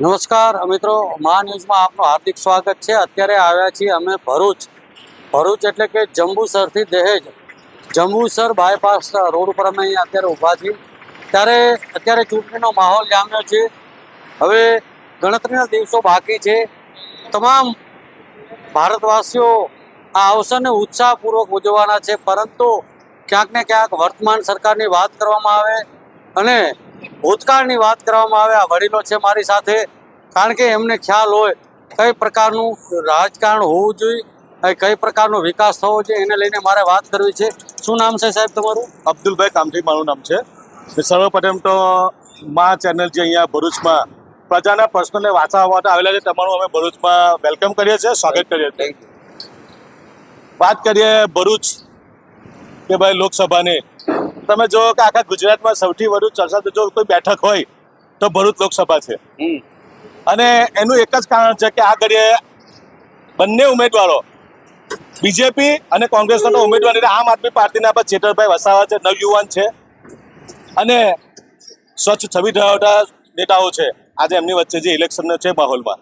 નમસ્કાર, મિત્રો. મહા ન્યૂઝમાં આપનું હાર્દિક સ્વાગત છે. અત્યારે આવ્યા છીએ અમે ભરૂચ. ભરૂચ એટલે કે જંબુસરથી દહેજ. જંબુસર બાયપાસ રોડ ઉપર અમે અહીંયા અત્યારે ઊભા છીએ. ત્યારે અત્યારે ચૂંટણીનો માહોલ જામ્યો છે. હવે ગણતરીના દિવસો બાકી છે. તમામ ભારતવાસીઓ આ અવસરને ઉત્સાહપૂર્વક ઉજવવાના છે. પરંતુ ક્યાંક ને ક્યાંક વર્તમાન સરકારની વાત કરવામાં આવે અને ભૂતકાળની વાત કરવામાં આવે આ વડીલો છે મારી સાથે કારણ કે એમને ખ્યાલ હોય કઈ પ્રકારનું રાજકારણ હોવું જોઈએ અને કઈ પ્રકારનો વિકાસ થવો જોઈએ એને લઈને મારે વાત કરવી છે. શું નામ છે સાહેબ તમારું? અબ્દુલભાઈ કામઠી મારું નામ છે. સર્વપ્રથમ તો મા ચેનલ જે અહીંયા ભરૂચમાં પ્રજાના પ્રશ્નોને વાંચવા માટે આવેલા છે તમારું અમે ભરૂચમાં વેલકમ કરીએ છીએ સ્વાગત કરીએ છીએ. વાત કરીએ ભરૂચ કે ભાઈ લોકસભાની. તમે જો કે આખા ગુજરાતમાં સૌથી વધુ ચર્ચા જો કોઈ બેઠક હોય તો ભરૂચ લોકસભા છે. અને એનું એક જ કારણ છે કે આ ઘડીએ બંને ઉમેદવારો બીજેપી અને કોંગ્રેસના ઉમેદવાર એટલે આમ આદમી પાર્ટીના પર ચેટરભાઈ વસાવા છે નવયુવાન છે. અને સ્વચ્છ છબી ધરાવતા નેતાઓ છે. આજે એમની વચ્ચે જે ઇલેક્શનનો છે માહોલમાં.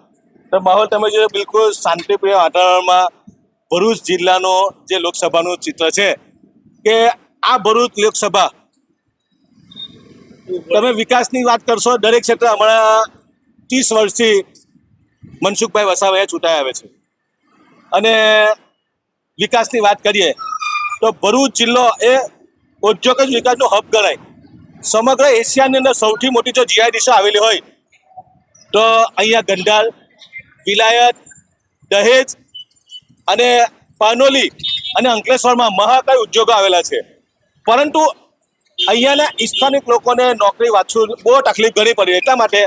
તો માહોલ તમે જો બિલકુલ શાંતિપ્રિય વાતાવરણમાં ભરૂચ જિલ્લાનો જે લોકસભાનું ચિત્ર છે કે આ ભરૂચ લોકસભા. તમે વિકાસની વાત કરશો, દરેક ક્ષેત્રે હમણાં ત્રીસ વર્ષથી મનસુખભાઈ વસાવા ચૂંટાઈ આવે છે. અને વિકાસની વાત કરીએ, તો ભરૂચ જિલ્લો એ ઔદ્યોગિક વિકાસનો હબ ગણાય. સમગ્ર એશિયાની અંદર સૌથી મોટી જો જીઆઈડીસો આવેલી હોય, તો અહીંયા ગંડાલ, વિલાયત, દહેજ અને પાનોલી અને અંકલેશ્વરમાં મહાકાય ઉદ્યોગો આવેલા છે. પરંતુ અહીંયાના સ્થાનિક લોકોને નોકરી વાંચવું બહુ તકલીફ ઘણી પડી. એટલા માટે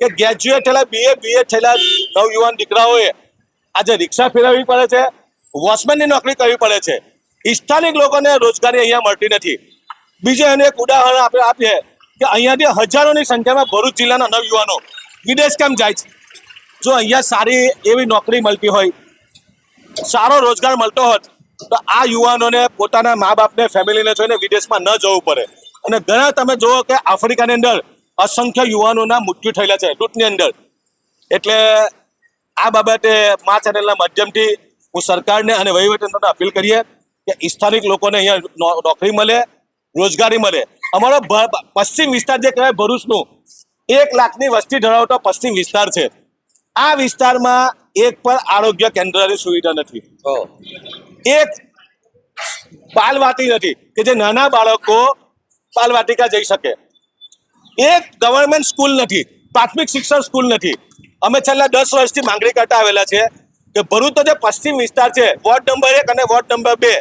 કે ગ્રેજ્યુએટ થયેલા બીએ બીએ થયેલા નવયુવાન દીકરાઓએ આજે રિક્ષા ફેરવવી પડે છે, વોચમેનની નોકરી કરવી પડે છે. સ્થાનિક લોકોને રોજગારી અહીંયા મળતી નથી. બીજું એનું એક ઉદાહરણ આપણે આપીએ કે અહીંયાથી હજારોની સંખ્યામાં ભરૂચ જિલ્લાના નવયુવાનો વિદેશ કેમ જાય છે? જો અહીંયા સારી એવી નોકરી મળતી હોય, સારો રોજગાર મળતો હોત તો આ યુવાનોને પોતાના મા બાપને ફેમિલીને જોઈને વિદેશમાં ન જવું પડે. અને ઘણા તમે જુઓ કે આફ્રિકાની અંદર અસંખ્ય યુવાનોના મૃત્યુ થયેલા છે, લૂંટની અંદર. એટલે આ બાબતે મા ચેનલના માધ્યમથી હું સરકારને અને વહીવટીતંત્રને અપીલ કરીએ કે સ્થાનિક લોકોને અહીંયા નોકરી મળે, રોજગારી મળે. અમારો પશ્ચિમ વિસ્તાર જે કહેવાય ભરૂચનું, એક લાખની વસ્તી ધરાવતો પશ્ચિમ વિસ્તાર છે. આ વિસ્તારમાં એક પણ આરોગ્ય કેન્દ્રની સુવિધા નથી. એક બાલવાટી નથી કે જે નાના બાળકો બાલવાટિકા જઈ શકે. એક ગવર્મેન્ટ સ્કૂલ નથી, પ્રાથમિક શિક્ષણ સ્કૂલ નથી. અમે છેલ્લા દસ વર્ષથી માંગણી કરતા આવેલા છે કે ભરૂચનો જે પશ્ચિમ વિસ્તાર છે, વોર્ડ નંબર એક અને વોર્ડ નંબર બે,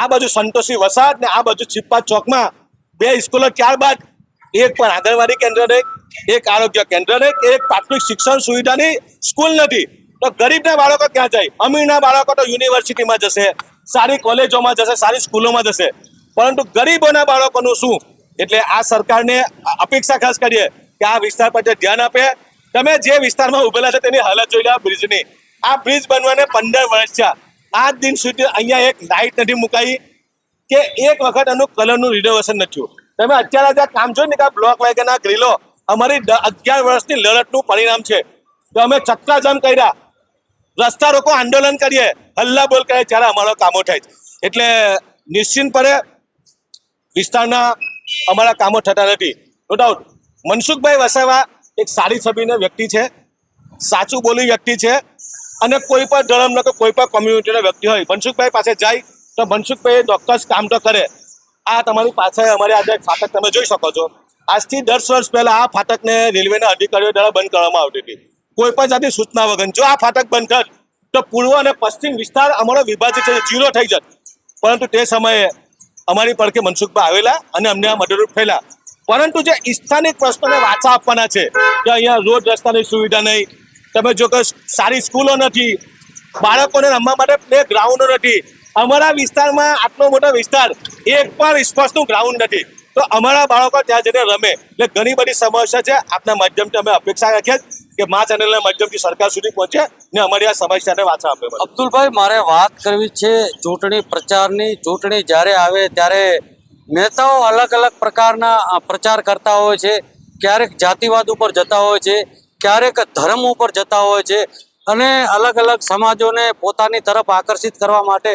આ બાજુ સંતોષી વસાદ ને આ બાજુ છિપ્પા ચોકમાં બે સ્કૂલો ત્યારબાદ એક પણ આંગણવાડી કેન્દ્ર નહીં, એક આરોગ્ય કેન્દ્ર નહીં, એક પ્રાથમિક શિક્ષણ સુવિધાની સ્કૂલ નથી. તો ગરીબના બાળકો ક્યાં જાય? અમીરના બાળકો તો યુનિવર્સિટીમાં જશે, સારી કોલેજોમાં જશે, સારી સ્કૂલોમાં જશે. પરંતુ ગરીબોના બાળકોનું શું? એટલે આ સરકારને અપેક્ષા ખાસ કરીએ કે આ વિસ્તાર પર ધ્યાન આપે. તમે જે વિસ્તારમાં ઉભેલા છે તેની હાલત જોઈ લો આ બ્રિજની. આ બ્રિજ બનવાને પંદર વર્ષ છે આજ દિન સુધી અહીંયા એક લાઇટ નથી મુકાઈ કે એક વખત એનું કલરનું રિનોવેશન નથી તમે અત્યારે જે કામ જોયું ને કે બ્લોક વાગ્યાના ગ્રીલો અમારી અગિયાર વર્ષની લડતનું પરિણામ છે. તો અમે ચક્કાજામ કર્યા. રસ્તા રોકો, આંદોલન કરીએ. હલ્લા બોલ કરીએ ત્યારે અમારો કામો થાય એટલે નિશ્ચિંતપણે વિસ્તારના અમારા કામો થતા નથી. નો ડાઉટ મનસુખભાઈ વસાવા એક સારી છબીના વ્યક્તિ છે, સાચું બોલી વ્યક્તિ છે, અને કોઈ પણ ધર્મનો કે કોઈ પણ કોમ્યુનિટીનો વ્યક્તિ હોય. મનસુખભાઈ પાસે જાય, તો મનસુખભાઈ ચોક્કસ કામ તો કરે. આ તમારી પાસે અમારે આજે એક ફાટક તમે જોઈ શકો છો. આજથી દસ વર્ષ પહેલાં આ ફાટકને રેલવેના અધિકારીઓ દ્વારા બંધ કરવામાં આવતી હતી. કોઈ પણ જાતની સૂચના વગર. જો આ ફાટક બંધ કર તો પૂર્વ અને પશ્ચિમ વિસ્તાર અમારો વિભાજિત છે જીરો થઈ જત. પરંતુ તે સમયે અમારી પડખે મનસુખભાઈ આવેલા અને અમને આ મદદરૂપ થયેલા. પરંતુ જે સ્થાનિક પ્રશ્નોને વાચા આપવાના છે, કે અહીંયા રોડ રસ્તાની સુવિધા નહીં. તમે જો કે સારી સ્કૂલો નથી, બાળકોને રમવા માટે પ્લે ગ્રાઉન્ડો નથી. અમારા વિસ્તારમાં આટલો મોટો વિસ્તાર એક પણ સ્પર્શનું ગ્રાઉન્ડ નથી. તો અમારા બાળકો ત્યાં જઈને રમે. એટલે ઘણી બધી સમસ્યા છે. આપના માધ્યમથી અમે અપેક્ષા રાખીએ કે મા ચેનલના માધ્યમથી સરકાર સુધી પહોંચે ને અમારી આ સમસ્યાને વાચા આપે અબ્દુલભાઈ, મારે વાત કરવી છે ચૂંટણી પ્રચારની. ચૂંટણી જ્યારે આવે ત્યારે નેતાઓ અલગ અલગ પ્રકારના પ્રચાર કરતા હોય છે. ક્યારેક જાતિવાદ ઉપર જતા હોય છે, ક્યારેક ધર્મ ઉપર જતા હોય છે અને અલગ અલગ સમાજોને પોતાની તરફ આકર્ષિત કરવા માટે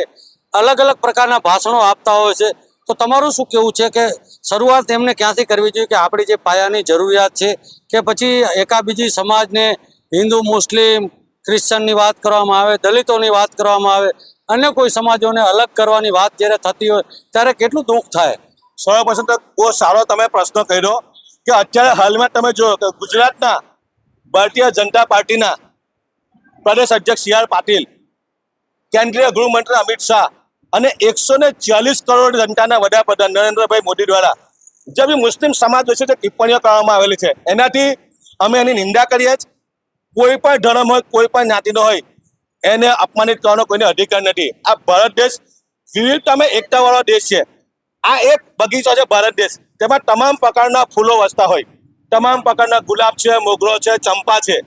અલગ અલગ પ્રકારના ભાષણો આપતા હોય છે. તો તમારું શું કેવું છે કે શરૂઆત એમને ક્યાંથી કરવી જોઈએ કે આપણી જે પાયાની જરૂરિયાત છે કે પછી એકાબીજી સમાજને હિન્દુ, મુસ્લિમ ક્રિશ્ચનની વાત કરવામાં આવે, દલિતોની વાત કરવામાં આવે, અન્ય કોઈ સમાજોને અલગ કરવાની વાત જ્યારે થતી હોય, ત્યારે કેટલું દુઃખ થાય? સૌપ્રથમ તો બહુ સારો તમે પ્રશ્ન કર્યો કે અત્યારે હાલમાં તમે જો કે ગુજરાતના ભારતીય જનતા પાર્ટીના પ્રદેશ અધ્યક્ષ સી આર પાટીલ, કેન્દ્રીય ગૃહમંત્રી અમિત શાહ અને એકસો ને ચાલીસ કરોડ જનતાના વડાપ્રધાન નરેન્દ્રભાઈ મોદી દ્વારા જે બી મુસ્લિમ સમાજ વિશે જે ટિપ્પણીઓ કરવામાં આવેલી છે, એનાથી અમે એની નિંદા કરીએ જ. કોઈ પણ ધર્મ હોય, કોઈ પણ જ્ઞાતિનો હોય, એને અપમાનિત કરવાનો કોઈને અધિકાર નથી. આ ભારત દેશ વિવિધતામાં એકતાવાળો દેશ છે. આ એક બગીચો છે ભારત દેશ. તેમાં તમામ પ્રકારના ફૂલો વસતા હોય. તમામ પ્રકારના ગુલાબ છે, મોગરો છે, ચંપા છે.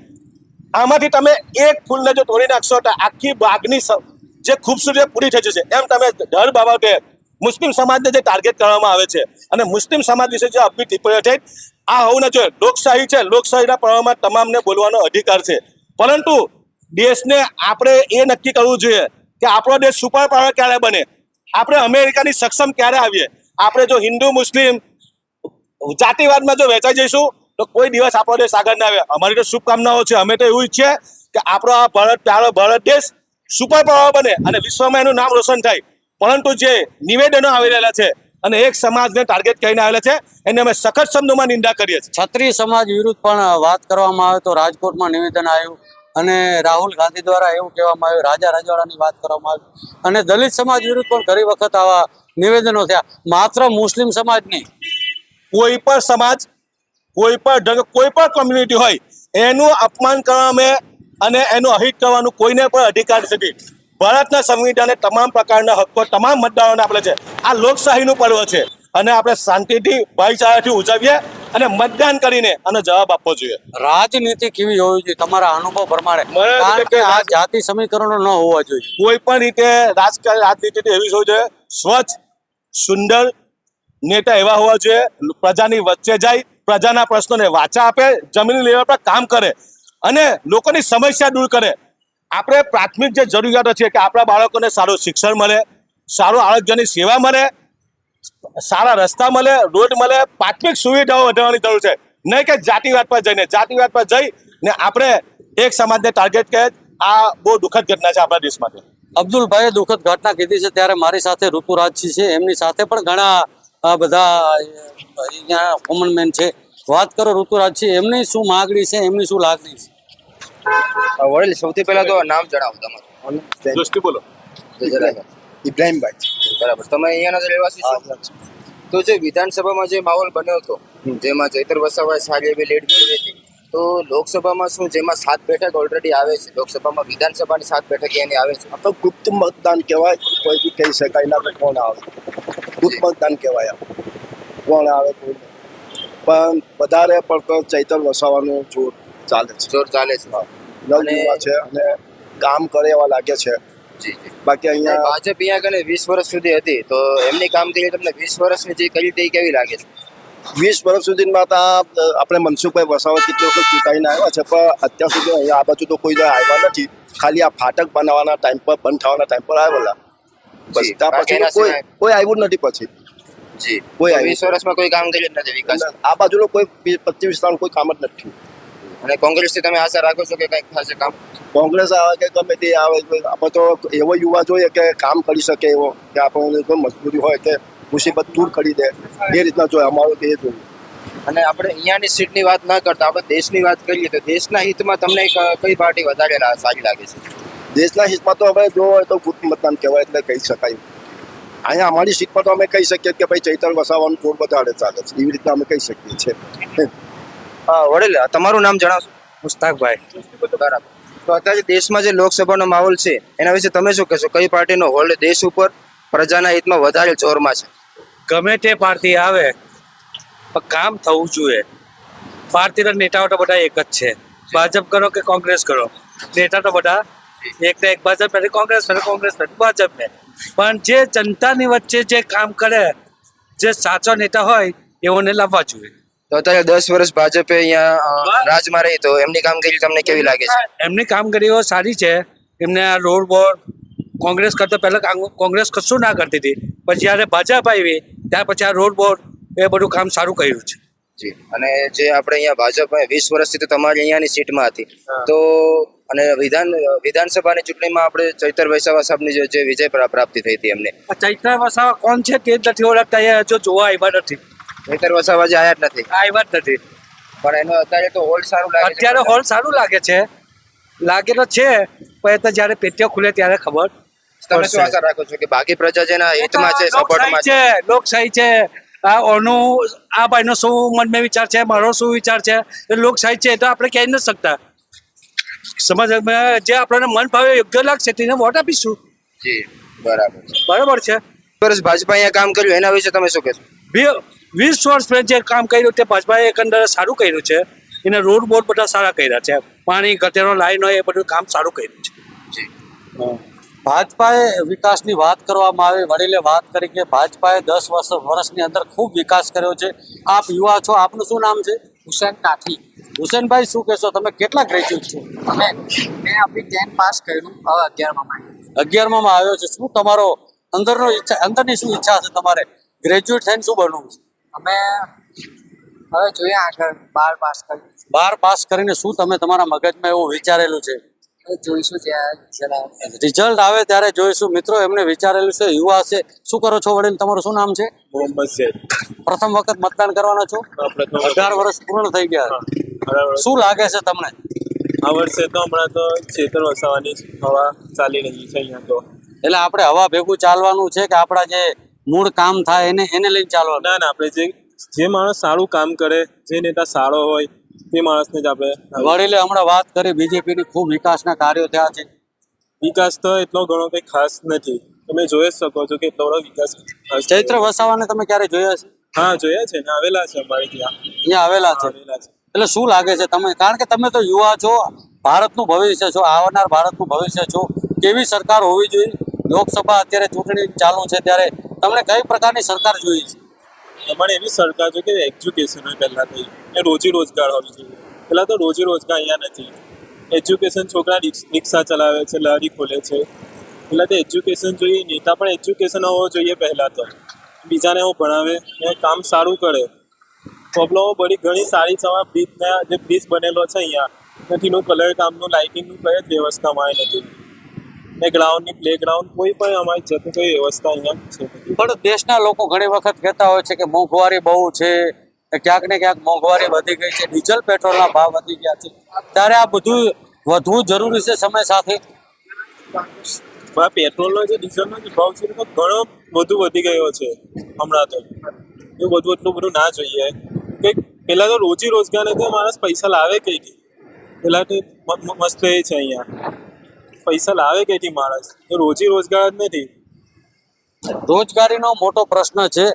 આમાંથી તમે એક ફૂલને જો તોડી નાખશો તો આખી બાગની જે ખૂબસૂરતી પૂરી થઈ જશે. એમ તમે દર બાબતે મુસ્લિમ સમાજને જે ટાર્ગેટ કરવામાં આવે છે અને મુસ્લિમ સમાજ વિશે જે અપીલ ટિપ્પણીઓ થઈ આ હોવું ન જોઈએ. લોકશાહી છે, લોકશાહીના પ્રવાહમાં તમામને બોલવાનો અધિકાર છે. પરંતુ દેશને આપણે એ નક્કી કરવું જોઈએ કે આપણો દેશ સુપર પાવર ક્યારે બને? આપણે અમેરિકાની સક્ષમ ક્યારે આવીએ? આપણે જો હિન્દુ, મુસ્લિમ જાતિવાદમાં જો વહેંચાઈ જઈશું, તો કોઈ દિવસ આપણો દેશ આગળ ના આવે. અમારી તો શુભકામનાઓ છે. અમે તો એવું ઈચ્છીએ કે આપણો આ ભારત, પ્યારો ભારત દેશ સુપર પાવર બને અને વિશ્વમાં એનું નામ રોશન થાય. પરંતુ જે નિવેદનો આવી રહેલા છે અને એક સમાજને ટાર્ગેટ કરીને આવેલા છે એને અમે સખત શબ્દોમાં નિંદા કરીએ છીએ. ક્ષત્રિય સમાજ વિરુદ્ધ પણ વાત કરવામાં આવે તો રાજકોટમાં નિવેદન આવ્યું અને રાહુલ ગાંધી દ્વારા એવું કહેવામાં આવ્યું રાજા રજવાડાની વાત કરવામાં આવી. અને દલિત સમાજ વિરુદ્ધ પણ ઘણી વખત આવા નિવેદનો થયા. માત્ર મુસ્લિમ સમાજ નહીં. કોઈ પણ સમાજ કોઈ પણ કોઈ પણ કોમ્યુનિટી હોય એનું અપમાન કરવામાં અને એનું અહિત કરવાનું કોઈને પણ અધિકાર નથી. ભારતના સંવિધાને તમામ પ્રકારના હક્કો તમામ મતદારોને આપણે છે. આ લોકશાહીનું પર્વ છે. અને આપણે શાંતિથી ભાઈચારાથી ઉજવીએ અને મતદાન કરીને આનો જવાબ આપવો જોઈએ. રાજનીતિ કેવી હોવી જોઈએ? તમારા અનુભવ પ્રમાણે. કારણ કે આ જાતિ સમીકરણો ન હોવા જોઈએ. કોઈ પણ રીતે રાજકારણ રાજનીતિ એવી હોવી જોઈએ સ્વચ્છ સુંદર નેતા એવા હોવા જોઈએ પ્રજાની વચ્ચે જાય પ્રજાના પ્રશ્નોને વાચા આપે જમીન લેવા પર કામ કરે. અને લોકોની સમસ્યા દૂર કરે. આપણે પ્રાથમિક જે જરૂરિયાતો છે કે આપણા બાળકોને સારું શિક્ષણ મળે, સારું આરોગ્યની સેવા મળે, સારા રસ્તા મળે, રોડ મળે, પ્રાથમિક સુવિધાઓ વધારવાની જરૂર છે. નહીં કે જાતિવાદ પર જઈને. જાતિવાદ પર જઈ ને આપણે એક સમાજને ટાર્ગેટ કરે આ બહુ દુઃખદ ઘટના છે આપણા દેશ માટે અબ્દુલભાઈએ દુઃખદ ઘટના કીધી છે. ત્યારે મારી સાથે ઋતુરાજજી છે. એમની સાથે પણ ઘણા બધા અહીંયા કોમનમેન છે. વાત કરો ઋતુરાજજી, એમની શું માગણી છે? એમની શું લાગણી છે? વડીલ સૌથી પહેલા તો નામ જણાવો તમારું. દ્રષ્ટિ બોલો. ઇબ્રાહીમભાઈ બરાબર. તમે અહીંયાના જ રહેવાસી છો? તો જે વિધાનસભામાં જે માહોલ બન્યો હતો જેમાં ચૈતર વસાવાએ સારી એવી લીડ મેળવી હતી તો લોકસભામાં શું જેમાં સાત બેઠક ઓલરેડી આવે છે? લોકસભામાં વિધાનસભાની સાત બેઠક એની આવે છે? તો ગુપ્ત મતદાન કહેવાય કોઈ બી કહી શકાય ના કોણ આવે? ગુપ્ત મતદાન કહેવાય. કોણ આવે કોઈ નહીં. પણ વધારે પડતો ચૈતર વસાવાનું જોર. ચાલે છે. જોર ચાલે છે. નવયુવા છે અને કામ કરે એવા લાગે છે. બાકી અહીંયા ભાજપ અહીંયા કને વીસ વર્ષ સુધી હતી તો એમની કામગીરી તમને વીસ વર્ષની જે કરી તે કેવી લાગે છે? વીસ વર્ષ સુધીમાં તો આપણે મનસુખભાઈ વસાવા કેટલી વખત ચૂંટાઈને આવ્યા છે પણ અત્યાર સુધી અહીંયા આ બાજુ તો કોઈ આવ્યા નથી. ખાલી આ ફાટક બનાવવાના ટાઈમ પર બંધ થવાના ટાઈમ પર આવેલા. બસ ત્યાં પછી કોઈ કોઈ આવ્યું જ નથી પછી. જી. કોઈ વીસ વર્ષમાં કોઈ કામ જ નથી વિકાસ? આ બાજુનો કોઈ પચીસ વિસ્તારનું કોઈ કામ જ નથી અને કોંગ્રેસથી તમે આશા રાખો છો કે કંઈક થશે કામ? કોંગ્રેસ આવે કે ગમે તે આવે આપણે તો એવો યુવા જોઈએ કે કામ કરી શકે એવો કે આપણને કોઈ મજબૂરી હોય કે મુસીબત દૂર કરી દે એ રીતના જોઈએ અમારું તે જોઈએ. અને આપણે અહીંયાની સીટની વાત ન કરતા આપણે દેશની વાત કરીએ તો દેશના હિતમાં તમને કઈ પાર્ટી વધારે સારી લાગે છે? દેશના હિતમાં તો હવે જો હોય તો ગુપ્ત મતદાન કહેવાય એટલે કહી શકાય. અહીંયા અમારી સીટ પર તો અમે કહી શકીએ કે ભાઈ ચૈતર વસાવાનું જોર વધારે ચાલે છે એવી રીતના અમે કહી શકીએ છીએ. વડીલ તમારું નામ જણાવશો? મુસ્તાકભાઈ. તો અત્યારે દેશમાં જે લોકસભાનો માહોલ છે એના વિશે તમે શું કહેશો? કઈ પાર્ટીનો હોલ્ડ દેશ ઉપર પ્રજાના હિતમાં વધારે જોરમાં છે? ગમે તે પાર્ટી આવે પણ કામ થવું જોઈએ. પાર્ટીના નેતાઓ તો બધા એક જ છે. ભાજપ કરો કે કોંગ્રેસ કરો? નેતા તો બધા એક ને એક. ભાજપ નથી કોંગ્રેસ નથી કોંગ્રેસ નથી ભાજપ ને. પણ જે જનતાની વચ્ચે જે કામ કરે જે સાચો નેતા હોય એઓને લાવવા જોઈએ. તો અત્યારે દસ વર્ષ ભાજપે અહીંયા રાજમાં રહી તો એમની કામગીરી તમને કેવી લાગે છે? એમની કામગીરીઓ સારી છે. એમને આ રોડ બોર્ડ કોંગ્રેસ કરતા પહેલા કાંગ- કોંગ્રેસ કશું ના કરતી હતી. પણ જ્યારે ભાજપ આવી ત્યાર પછી આ રોડ બોર્ડ એ બધું કામ સારું કર્યું છે. જી. અને જે આપણે અહીંયા ભાજપ વીસ વર્ષથી તો તમારી અહીંયાની સીટમાં હતી. તો અને વિધાન વિધાનસભાની ચૂંટણીમાં આપણે ચૈતર વૈસાવા સાહેબની જે- જે વિજય પ્રા- પ્રાપ્તિ થઈ હતી એમને. ચૈતર વસાવા કોણ છે તે જ નથી ઓળખતા હજુ જોવા આવ્યા નથી. ચૈતર વસાવા જે આયા જ નથી. આવ્યા જ નથી. પણ એનો અત્યારે તો હોલ સારું લાગે છે. અત્યારે હોલ સારું લાગે છે. લાગે તો છે પણ એ તો જ્યારે પેટીઓ ખુલે ત્યારે ખબર તમે શું આશા રાખો છો કે બાકી પ્રજા જેના હિતમાં છે સપોર્ટમાં છે? લોકશાહી છે. આ ઓનું આ ભાઈનો શું મનમાં વિચાર છે મારો શું વિચાર છે? એ લોકશાહી છે એ તો આપણે કહી ન શકતા. સમજ જે આપણને મન ભાવે યોગ્ય લાગશે તેને વોટ આપીશું. જી બરાબર છે. બરાબર છે. વર્ષ ભાજપા અહીંયા કામ કર્યું એના વિશે તમે શું કહેશો? વીસ વર્ષ પહેલા જે કામ કર્યું તે ભાજપાએ એકંદરે સારું કર્યું છે. એને રોડ બોર્ડ બધા સારા કર્યા છે. પાણી ગટેરો લાઈન હોય એ બધું કામ સારું કર્યું છે. ભાજપાએ વિકાસની વાત કરવામાં આવી. વડીલે વાત કરી કે ભાજપાએ દસ વર્ષ વર્ષની અંદર ખૂબ વિકાસ કર્યો છે. આપ યુવા છો. આપનું શું નામ છે? હુસેન કાઠી. હુસેનભાઈ શું કહેશો? તમે કેટલા ગ્રેજ્યુએટ છો? તમે મેં આપણી ટેન પાસ કર્યું હવે અગિયારમાં અગિયારમાં આવ્યો છે. શું તમારો અંદરનો ઈચ્છા અંદરની શું ઈચ્છા છે તમારે? ગ્રેજ્યુએટ થઈને શું બનવું છે? અમે હવે જોઈએ આગળ બાર પાસ કરી. બાર પાસ કરીને શું તમે તમારા મગજમાં એવું વિચારેલું છે? જોઈશું જ્યાં રિઝલ્ટ આવે. ત્યારે જોઈશું. મિત્રો એમને વિચારેલું છે યુવા છે. શું કરો છો વડીલ? તમારું શું નામ છે? મોહમ્મદ શેખ પ્રથમ વખત મતદાન કરવાના છો? આપણે તો અઢાર વર્ષ પૂર્ણ થઈ ગયા. શું લાગે છે તમને? આ વર્ષે તો હમણાં તો ચેતર વસાવાની હવા ચાલી રહી છે અહીંયા તો. એટલે આપણે હવા ભેગું ચાલવાનું છે કે આપણા જે મૂળ કામ થાય એને એને લઈને ચાલવા ના ના આપણે જે જે માણસ સારું કામ કરે જે નેતા સારો હોય તે માણસને જ આપણે વડીલે હમણાં વાત કરી બીજેપીની ખૂબ વિકાસના કાર્યો થયા છે. વિકાસ તો એટલો ઘણો કંઈ ખાસ નથી. તમે જોઈ જ શકો છો કે એટલો બધો વિકાસ ચૈત્ર વસાવાને તમે ક્યારે જોયા છે? હા જોયા છે ને આવેલા છે અમારે ત્યાં. અહીંયા આવેલા છે? આવેલા છે. એટલે શું લાગે છે તમે કારણ કે તમે તો યુવા છો ભારતનું ભવિષ્ય છો આવનાર ભારતનું ભવિષ્ય છો. કેવી સરકાર હોવી જોઈએ? લોકસભા અત્યારે ચૂંટણી ચાલુ છે ત્યારે તમને કઈ પ્રકારની સરકાર જોઈએ છે? તમારે એવી સરકાર જોઈએ કે એજ્યુકેશન હોય પહેલાં તો. એ રોજી રોજગાર હોવી જોઈએ. પહેલાં તો રોજી રોજગાર અહીંયા નથી. એજ્યુકેશન છોકરા રિક્ષા ચલાવે છે, લારી ખોલે છે. પહેલાં તો એજ્યુકેશન જોઈએ નેતા પણ એજ્યુકેશન હોવો જોઈએ પહેલાં તો. બીજાને એવું ભણાવે ને કામ સારું કરે. પ્રોબ્લેમો બધી ઘણી સારી છે. બ્રિજના જે બ્રિજ બનેલો છે અહીંયા. નથીનું કલર કામનું લાઇટિંગનું કઈ જ વ્યવસ્થામાં નથી. ને ગ્રાઉન્ડની પ્લે ગ્રાઉન્ડ કોઈ પણ અમારી જતું કોઈ વ્યવસ્થા અહીંયા છે પણ દેશના લોકો ઘણી વખત કહેતા હોય છે કે મોંઘવારી બહુ છે ક્યાંક ને ક્યાંક મોંઘવારી વધી ગઈ છે ડીઝલ પેટ્રોલના ભાવ વધી ગયા છે. ત્યારે આ બધું વધવું જરૂરી છે સમય સાથે? પેટ્રોલનો જે ડીઝલનો જે ભાવ છે ઘણો વધુ વધી ગયો છે હમણાં તો. એ બધું એટલું બધું ના જોઈએ. કંઈક પહેલાં તો રોજી રોજગાર નથી માણસ પૈસા લાવે કંઈક. પહેલાં તો મસ્ત એ છે અહીંયા. પૈસા લાવે કેથી માણસ? રોજી રોજગાર જ નથી. રોજગારીનો મોટો પ્રશ્ન છે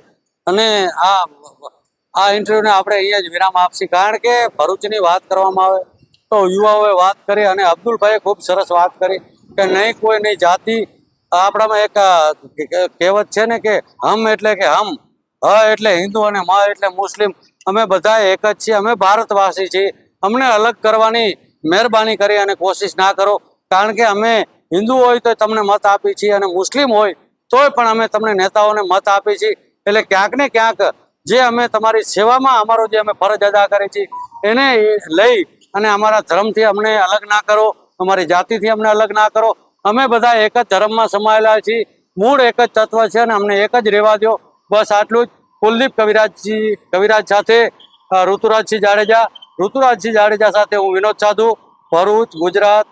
અને આ આ ઇન્ટરવ્યુને આપણે અહીંયા જ વિરામ આપશી. કારણ કે ભરૂચની વાત કરવામાં આવે તો યુવાઓએ વાત કરી અને અબ્દુલભાઈએ ખૂબ સરસ વાત કરી કે નહીં કોઈ નહીં જાતિ આપણામાં એક કહેવત છે ને કે હમ એટલે કે હમ, હ એટલે હિન્દુ અને મ એટલે મુસ્લિમ. અમે બધા એક જ છીએ, અમે ભારતવાસી છીએ. અમને અલગ કરવાની મહેરબાની કરી અને કોશિશ ના કરો. કારણ કે અમે હિન્દુ હોય તો તમને મત આપી છીએ અને મુસ્લિમ હોય તોય પણ અમે તમને નેતાઓને મત આપી છીએ. એટલે ક્યાંક ને ક્યાંક જે અમે તમારી સેવામાં અમારો જે અમે ફરજ અદા કરી છીએ, એને લઈ અને અમારા ધર્મથી અમને અલગ ના કરો, અમારી જાતિથી અમને અલગ ના કરો. અમે બધા એક જ ધર્મમાં સમાયેલા છીએ. મૂળ એક જ તત્વ છે અને અમને એક જ રહેવા દો બસ આટલું જ. કુલદીપ કવિરાજજી, કવિરાજ સાથે ઋતુરાજસિંહ જાડેજા. ઋતુરાજસિંહ જાડેજા સાથે હું વિનોદ સાધુ, ભરૂચ, ગુજરાત.